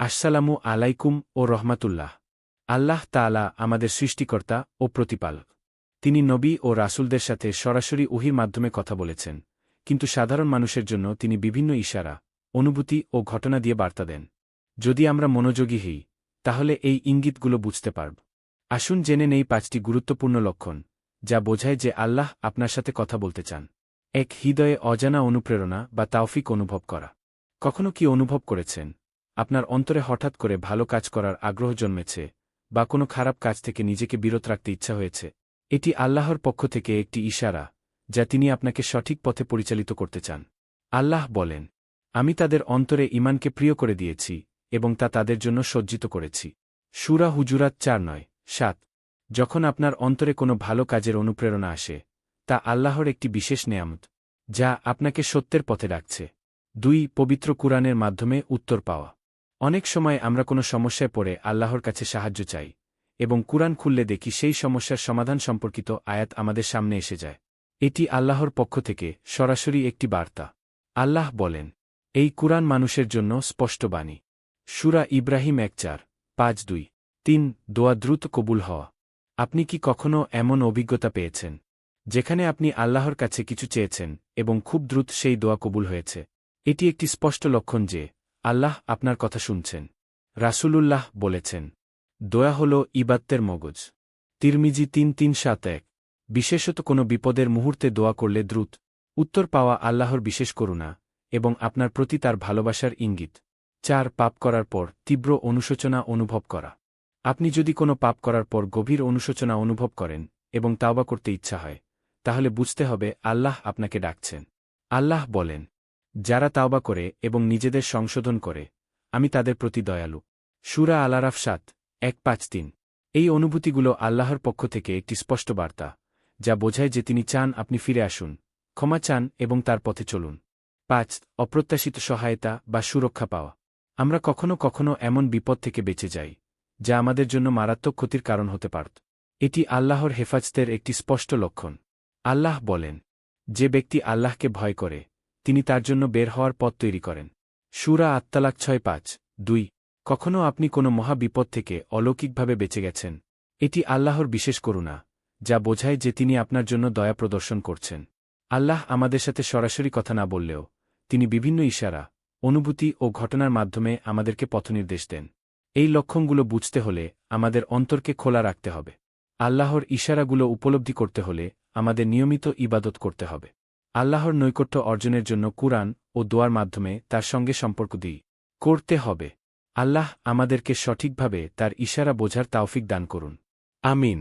আসসালামু আলাইকুম ও রহমাতুল্লাহ। আল্লাহ তাআলা আমাদের সৃষ্টিকর্তা ও প্রতিপালক। তিনি নবী ও রাসূলদের সাথে সরাসরি উহির মাধ্যমে কথা বলেছেন, কিন্তু সাধারণ মানুষের জন্য তিনি বিভিন্ন ইশারা, অনুভূতি ও ঘটনা দিয়ে বার্তা দেন। যদি আমরা মনোযোগী হই, তাহলে এই ইঙ্গিতগুলো বুঝতে পারব। আসুন জেনে নেই পাঁচটি গুরুত্বপূর্ণ লক্ষণ, যা বোঝায় যে আল্লাহ আপনার সাথে কথা বলতে চান। এক, হৃদয়ে অজানা অনুপ্রেরণা বা তাওফিক অনুভব করা। কখনো কি অনুভব করেছেন? আপনার অন্তরে হঠাৎ করে ভালো কাজ করার আগ্রহ জন্মেছে, বা কোনো খারাপ কাজ থেকে নিজেকে বিরত রাখতে ইচ্ছা হয়েছে। এটি আল্লাহর পক্ষ থেকে একটি ইশারা, যা তিনি আপনাকে সঠিক পথে পরিচালিত করতে চান। আল্লাহ বলেন, আমি তাদের অন্তরে ইমানকে প্রিয় করে দিয়েছি, এবং তা তাদের জন্য সজ্জিত করেছি। সুরা হুজুরাত চার নয়, সাত। যখন আপনার অন্তরে কোনো ভালো কাজের অনুপ্রেরণা আসে, তা আল্লাহর একটি বিশেষ নেয়ামত, যা আপনাকে সত্যের পথে ডাকছে। দুই, পবিত্র কুরআনের মাধ্যমে উত্তর পাওয়া। অনেক সময় আমরা কোনো সমস্যায় পড়ে আল্লাহর কাছে সাহায্য চাই, এবং কুরআন খুললে দেখি সেই সমস্যার সমাধান সম্পর্কিত আয়াত আমাদের সামনে এসে যায়। এটি আল্লাহর পক্ষ থেকে সরাসরি একটি বার্তা। আল্লাহ বলেন, এই কুরআন মানুষের জন্য স্পষ্ট বাণী। সুরা ইব্রাহিম এক চার, পাঁচ দুই, তিন, দোয়া দ্রুত কবুল হওয়া। আপনি কি কখনো এমন অভিজ্ঞতা পেয়েছেন, যেখানে আপনি আল্লাহর কাছে কিছু চেয়েছেন এবং খুব দ্রুত সেই দোয়া কবুল হয়েছে? এটি একটি স্পষ্ট লক্ষণ যে আল্লাহ আপনার কথা শুনছেন। রাসূলুল্লাহ বলেছেন, দোয়া হল ইবাত্তের মগজ। তিরমিজি তিন তিন সাত এক। বিশেষত কোনো বিপদের মুহূর্তে দোয়া করলে দ্রুত উত্তর পাওয়া আল্লাহর বিশেষ করুণা এবং আপনার প্রতি তার ভালোবাসার ইঙ্গিত। চার, পাপ করার পর তীব্র অনুশোচনা অনুভব করা। আপনি যদি কোনো পাপ করার পর গভীর অনুশোচনা অনুভব করেন এবং তাওবা করতে ইচ্ছা হয়, তাহলে বুঝতে হবে আল্লাহ আপনাকে ডাকছেন। আল্লাহ বলেন যারা তাওবা করে এবং নিজেদের সংশোধন করে, আমি তাদের প্রতি দয়ালু। সুরা আলারাফ সাত, এক পাঁচ তিন। এই অনুভূতিগুলো আল্লাহর পক্ষ থেকে একটি স্পষ্ট বার্তা, যা বোঝায় যে তিনি চান আপনি ফিরে আসুন, ক্ষমা চান এবং তার পথে চলুন। পাঁচ, অপ্রত্যাশিত সহায়তা বা সুরক্ষা পাওয়া। আমরা কখনো কখনো এমন বিপদ থেকে বেঁচে যাই, যা আমাদের জন্য মারাত্মক ক্ষতির কারণ হতে পারত। এটি আল্লাহর হেফাজতের একটি স্পষ্ট লক্ষণ। আল্লাহ বলেন, যে ব্যক্তি আল্লাহকে ভয় করে তিনি তার জন্য বের হওয়ার পথ তৈরি করেন। সুরা আত্মালাক ছয় পাঁচ, দুই, কখনো আপনি কোনো মহাবিপদ থেকে অলৌকিকভাবে বেঁচে গেছেন। এটি আল্লাহর বিশেষ করুণা, যা বোঝায় যে তিনি আপনার জন্য দয়া প্রদর্শন করছেন। আল্লাহ আমাদের সাথে সরাসরি কথা না বললেও, তিনি বিভিন্ন ইশারা, অনুভূতি ও ঘটনার মাধ্যমে আমাদেরকে পথনির্দেশ দেন। এই লক্ষণগুলো বুঝতে হলে আমাদের অন্তরকে খোলা রাখতে হবে। আল্লাহর ইশারাগুলো উপলব্ধি করতে হলে আমাদের নিয়মিত ইবাদত করতে হবে। আল্লাহর নৈকট্য অর্জনের জন্য কুরআন ও দোয়ার মাধ্যমে তার সঙ্গে সম্পর্ক দিই। করতে হবে। আল্লাহ আমাদেরকে সঠিকভাবে তার ইশারা বোঝার তাওফিক দান করুন। আমিন।